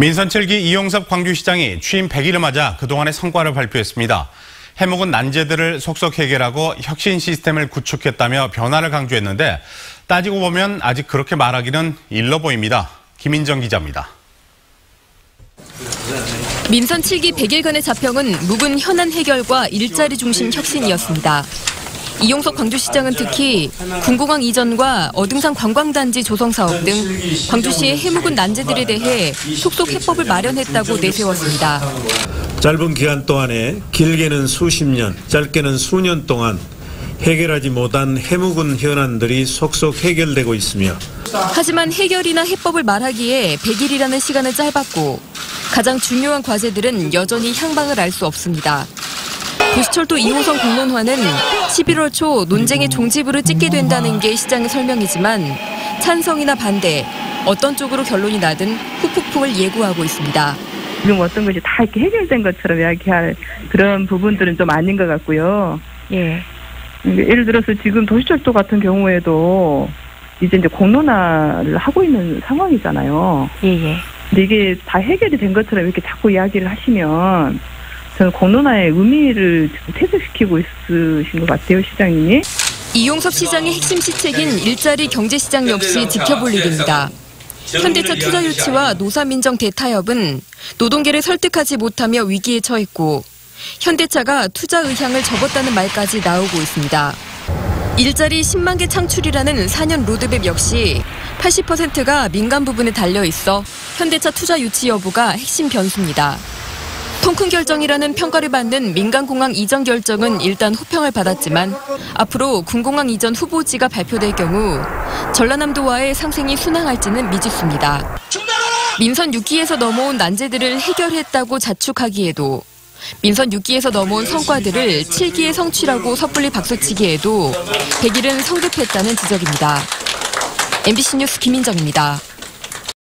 민선 7기 이용섭 광주시장이 취임 100일을 맞아 그동안의 성과를 발표했습니다. 해묵은 난제들을 속속 해결하고 혁신 시스템을 구축했다며 변화를 강조했는데 따지고 보면 아직 그렇게 말하기는 일러 보입니다. 김인정 기자입니다. 민선 7기 100일간의 자평은 묵은 현안 해결과 일자리 중심 혁신이었습니다. 이용석 광주시장은 특히 군공항 이전과 어등산 관광단지 조성 사업 등 광주시의 해묵은 난제들에 대해 속속 해법을 마련했다고 내세웠습니다. 짧은 기간 동안에 길게는 수십 년, 짧게는 수년 동안 해결하지 못한 해묵은 현안들이 속속 해결되고 있으며 하지만 해결이나 해법을 말하기에 100일이라는 시간은 짧았고 가장 중요한 과제들은 여전히 향방을 알 수 없습니다. 도시철도 2호선 공론화는 11월 초 논쟁의 종지부를 찍게 된다는 게 시장의 설명이지만 찬성이나 반대, 어떤 쪽으로 결론이 나든 후폭풍을 예고하고 있습니다. 지금 어떤 것이 다 이렇게 해결된 것처럼 이야기할 그런 부분들은 좀 아닌 것 같고요. 예. 예를 들어서 지금 도시철도 같은 경우에도 이제 이제 공론화를 하고 있는 상황이잖아요. 예, 예. 근데 이게 다 해결이 된 것처럼 이렇게 자꾸 이야기를 하시면 저는 공론화의 의미를 퇴색시키고 있으신 것 같아요, 시장님이. 이용섭 시장의 핵심 시책인 일자리 경제시장 역시 지켜볼 일입니다. 현대차 투자 유치와 노사민정 대타협은 노동계를 설득하지 못하며 위기에 처했고 현대차가 투자 의향을 접었다는 말까지 나오고 있습니다. 일자리 10만 개 창출이라는 4년 로드맵 역시 80%가 민간 부분에 달려 있어 현대차 투자 유치 여부가 핵심 변수입니다. 통큰 결정이라는 평가를 받는 민간공항 이전 결정은 일단 호평을 받았지만 앞으로 군공항 이전 후보지가 발표될 경우 전라남도와의 상생이 순항할지는 미지수입니다. 민선 6기에서 넘어온 난제들을 해결했다고 자축하기에도 민선 6기에서 넘어온 성과들을 7기의 성취라고 섣불리 박수치기에도 100일은 성급했다는 지적입니다. MBC 뉴스 김인정입니다.